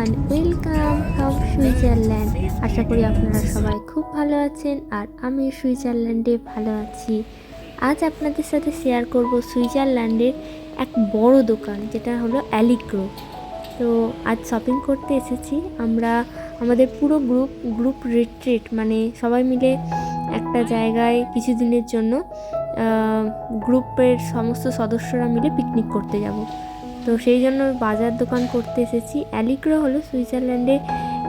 Everyone welcome from Switzerland আশা করি আপনারা সবাই খুব ভালো আছেন আর আমি সুইজারল্যান্ডে ভালো আছি। আজ আপনাদের সাথে শেয়ার করব সুইজারল্যান্ডের এক বড় দোকান, যেটা হলো অ্যালিগ্রো তো আজ শপিং করতে এসেছি। আমরা, আমাদের পুরো গ্রুপ গ্রুপ রিট্রিট মানে সবাই মিলে একটা জায়গায় কিছু দিনের জন্য গ্রুপের সমস্ত সদস্যরা মিলে পিকনিক করতে যাব। তো সেই জন্য বাজার দোকান করতে এসেছি। অ্যালিগ্রো হলো সুইজারল্যান্ডে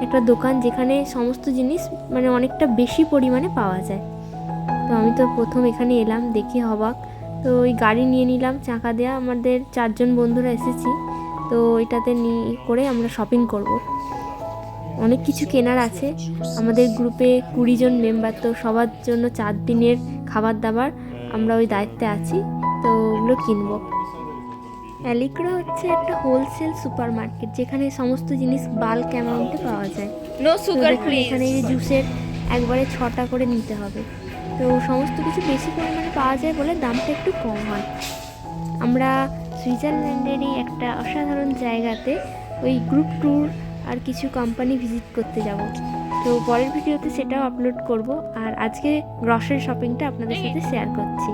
একটা দোকান যেখানে সমস্ত জিনিস মানে অনেকটা বেশি পরিমাণে পাওয়া যায়। তো আমি তো প্রথম এখানে এলাম, দেখি হবাক তো ওই গাড়ি নিয়ে নিলাম, চাকা দেওয়া আমাদের চারজন বন্ধুরা এসেছি। তো এটাতে নিয়ে করে আমরা শপিং করব। অনেক কিছু কেনার আছে। আমাদের গ্রুপে কুড়ি জন মেম্বার তো সবার জন্য চার দিনের খাবার দাবার আমরা ওই দায়িত্বে আছি। তো ওগুলো কিনবো। অ্যালিগ্রো হচ্ছে একটা হোলসেল সুপার মার্কেট যেখানে সমস্ত জিনিস বাল্ক অ্যামাউন্টে পাওয়া যায়। নো সুগার এখানে এই জুসের একবারে ছটা করে নিতে হবে। তো সমস্ত কিছু বেশি পরিমাণে পাওয়া যায় বলে দামটা একটু কম হয়। আমরা সুইজারল্যান্ডেরই একটা অসাধারণ জায়গাতে ওই গ্রুপ ট্যুর আর কিছু কোম্পানি ভিজিট করতে যাব। তো পরের ভিডিওতে সেটাও আপলোড করব। আর আজকে গ্রসারি শপিংটা আপনাদের সাথে শেয়ার করছি।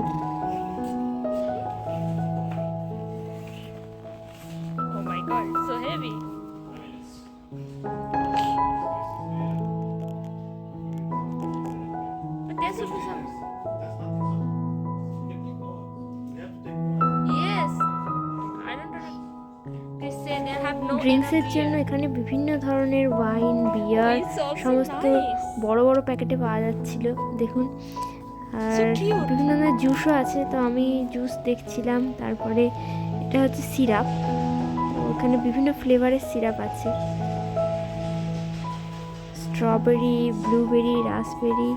ড্রিঙ্কসের জন্য এখানে বিভিন্ন ধরনের ওয়াইন বিয়ার সমস্ত বড় বড় প্যাকেটে পাওয়া যাচ্ছিল দেখুন। আর বিভিন্ন ধরনের জুসও আছে তো আমি জুস দেখছিলাম তারপরে এটা হচ্ছে সিরাপ ওখানে বিভিন্ন ফ্লেভারের সিরাপ আছে। Strawberry, blueberry, raspberry.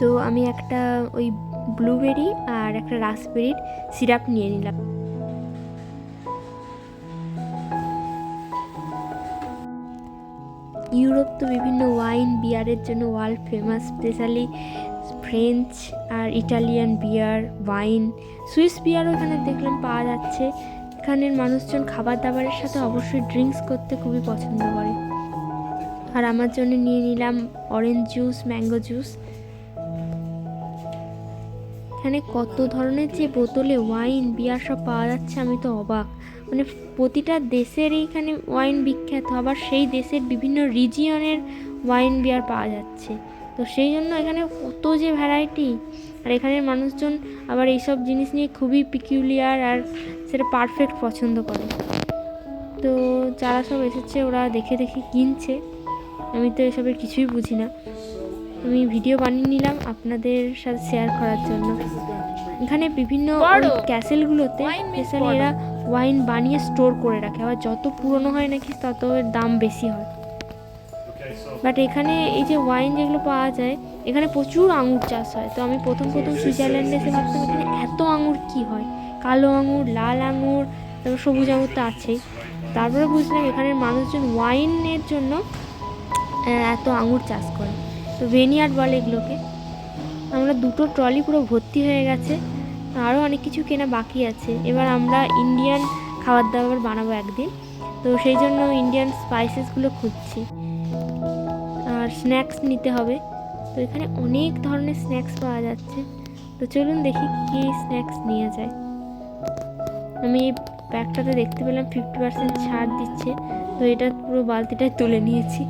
তো আমি একটা ওই ব্লুবেরি আর একটা রাসবেরির সিরাপ নিয়ে নিলাম। ইউরোপ তো বিভিন্ন ওয়াইন বিয়ারের জন্য ওয়ার্ল্ড ফেমাস স্পেশালি ফ্রেঞ্চ আর ইটালিয়ান বিয়ার ওয়াইন সুইস বিয়ারও এখানে দেখলাম পাওয়া যাচ্ছে। এখানের মানুষজন খাবার দাবারের সাথে অবশ্যই ড্রিঙ্কস করতে খুবই পছন্দ করে। আর আমার জন্য নিয়ে নিলাম অরেঞ্জ জুস ম্যাঙ্গো জুস এখানে কত ধরনের যে বোতলে ওয়াইন বিয়ার সব পাওয়া যাচ্ছে আমি তো অবাক। মানে প্রতিটা দেশের এইখানে ওয়াইন বিখ্যাত, আবার সেই দেশের বিভিন্ন রিজিয়নের ওয়াইন বিয়ার পাওয়া যাচ্ছে। তো সেই জন্য এখানে কত যে ভ্যারাইটি আর এখানের মানুষজন আবার এইসব জিনিস নিয়ে খুবই পিকিউলিয়ার আর সেটা পারফেক্ট পছন্দ করে। তো যারা সব এসেছে ওরা দেখে দেখে কিনছে। আমি তো এসবের কিছুই বুঝি না। আমি ভিডিও বানিয়ে নিলাম আপনাদের সাথে শেয়ার করার জন্য। এখানে বিভিন্ন ক্যাসেলগুলোতে স্পেশালি এরা ওয়াইন বানিয়ে স্টোর করে রাখে। আবার যত পুরনো হয় নাকি তত এর দাম বেশি হয়। বাট এখানে এই যে ওয়াইন যেগুলো পাওয়া যায় এখানে প্রচুর আঙুর চাষ হয়। তো আমি প্রথম প্রথম সুইজারল্যান্ডে এসে ভাবতাম এখানে এত আঙুর কি হয়? কালো আঙুর লাল আঙুর তারপর সবুজ আঙুর তো আছেই। তারপরে বুঝলাম এখানের মানুষজন ওয়াইনের জন্য এত আঙুর চাষ করে। তো ভেনিয়ার্ড বলে এগুলোকে। আমরা দুটো ট্রলি পুরো ভর্তি হয়ে গেছে। আরও অনেক কিছু কেনা বাকি আছে। এবার আমরা ইন্ডিয়ান খাবার দাবার বানাবো একদিন। তো সেই জন্য ইন্ডিয়ান স্পাইসেসগুলো খুঁজছি। আর স্ন্যাক্স নিতে হবে। তো এখানে অনেক ধরনের স্ন্যাক্স পাওয়া যাচ্ছে। তো চলুন দেখি কী স্ন্যাক্স নেওয়া যায়। আমি এই ব্যাগটাতে দেখতে পেলাম ফিফটি পার্সেন্ট ছাড় দিচ্ছে। তো এটা পুরো বালতিটায় তুলে নিয়েছি।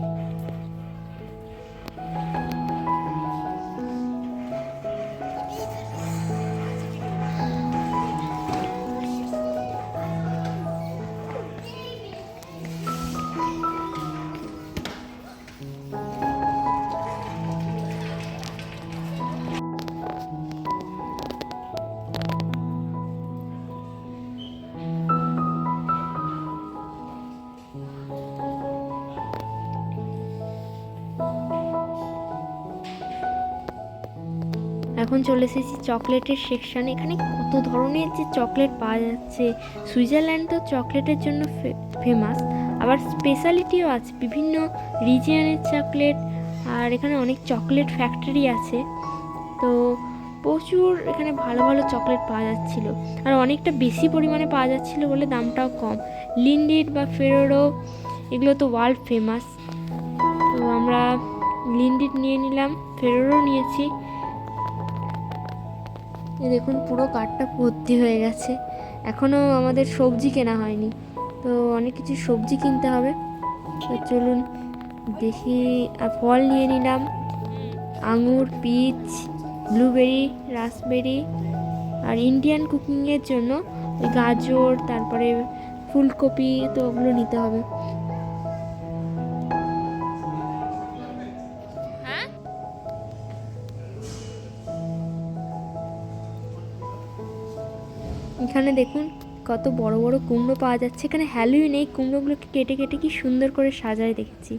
এখন চলে এসেছি চকলেটের সেকশন এখানে কত ধরনের যে চকলেট পাওয়া যাচ্ছে। সুইজারল্যান্ড তো চকলেটের জন্য ফেমাস আবার স্পেশালিটিও আছে, বিভিন্ন রিজিয়নের চকলেট, আর এখানে অনেক চকলেট ফ্যাক্টরি আছে। তো প্রচুর এখানে ভালো ভালো চকলেট পাওয়া যাচ্ছিল, আর অনেকটা বেশি পরিমাণে পাওয়া যাচ্ছিল বলে দামটাও কম। লিন্ডিড বা ফেরোরো এগুলো তো ওয়ার্ল্ড ফেমাস তো আমরা লিন্ডিড নিয়ে নিলাম ফেরোরো নিয়েছি। এই দেখুন পুরো কার্টটা ভর্তি হয়ে গেছে। এখনও আমাদের সবজি কেনা হয়নি। তো অনেক কিছু সবজি কিনতে হবে। তো চলুন দেখি, আর ফল নিয়ে নিলাম। আঙুর, পিচ, ব্লুবেরি, রাসবেরি, আর ইন্ডিয়ান কুকিংয়ের জন্য গাজর, তারপরে ফুলকপি, তো ওগুলো নিতে হবে। এখানে দেখুন, কত বড় বড় কুমড়ো পাওয়া যাচ্ছে। এখানে হ্যালোইন এই কুমড়োগুলোকে কেটে কেটে কি সুন্দর করে সাজায় দেখেছি।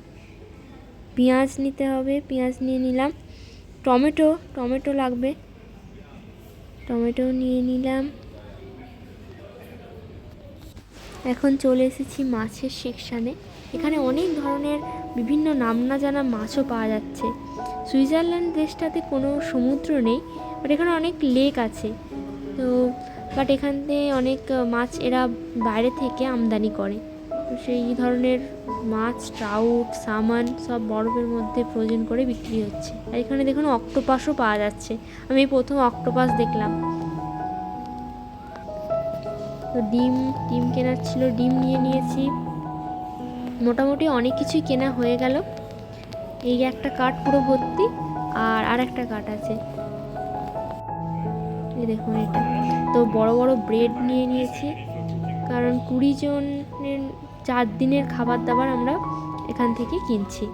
পেঁয়াজ নিতে হবে, পেঁয়াজ নিয়ে নিলাম। টমেটো টমেটো লাগবে। টমেটো নিয়ে নিলাম। এখন চলে এসেছি মাছের সেকশানে। এখানে অনেক ধরনের বিভিন্ন নাম না জানা মাছও পাওয়া যাচ্ছে। সুইজারল্যান্ড দেশটাতে কোনো সমুদ্র নেই, বাট এখানে অনেক লেক আছে। তো বাট এখানে অনেক মাছ এরা বাইরে থেকে আমদানি করে। তো সেই ধরনের মাছ, ট্রাউট, সামান সব বরফের মধ্যে ফ্রোজেন করে বিক্রি হচ্ছে। আর এখানে দেখুন অক্টোপাসও পাওয়া যাচ্ছে। আমি প্রথম অক্টোপাস দেখলাম। তো ডিম ডিম কেনার ছিল, ডিম নিয়ে নিয়েছি। মোটামুটি অনেক কিছুই কেনা হয়ে গেল। এই একটা কাঠ পুরো ভর্তি, আর আর একটা কাঠ আছে। এই দেখুন এটা। তো বড় বড় ব্রেড নিয়ে নিয়েছি। কারণ কুড়ি জনের চার দিনের খাবার দাবার আমরা এখান থেকে কিনছি।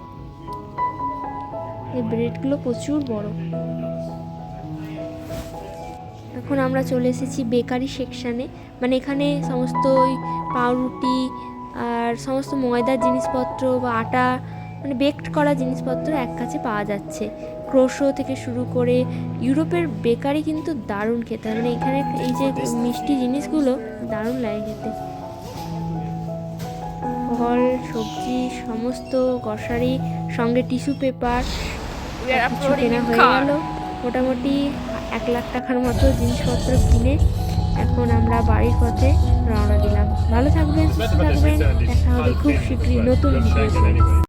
এই ব্রেডগুলো প্রচুর বড়। এখন আমরা চলে এসেছি বেকারি সেকশানে মানে এখানে সমস্ত ওই পাউরুটি আর সমস্ত ময়দার জিনিসপত্র বা আটা মানে বেকড করা জিনিসপত্র এক কাছে পাওয়া যাচ্ছে। ক্রোশো থেকে শুরু করে ইউরোপের বেকারি কিন্তু দারুণ খেতে হয়। মানে এখানে এই যে মিষ্টি জিনিসগুলো দারুণ লাগে খেতে। ফল সবজি সমস্ত গ্রসারি সঙ্গে টিস্যু পেপার কিছু কেনা হয়ে. গেল। মোটামুটি এক লাখ টাকার মতো জিনিসপত্র কিনে এখন আমরা বাড়ির পথে রওনা দিলাম। ভালো থাকবেন সুস্থ থাকবেন। দেখা হবে খুব শীঘ্রই নতুন ভিডিও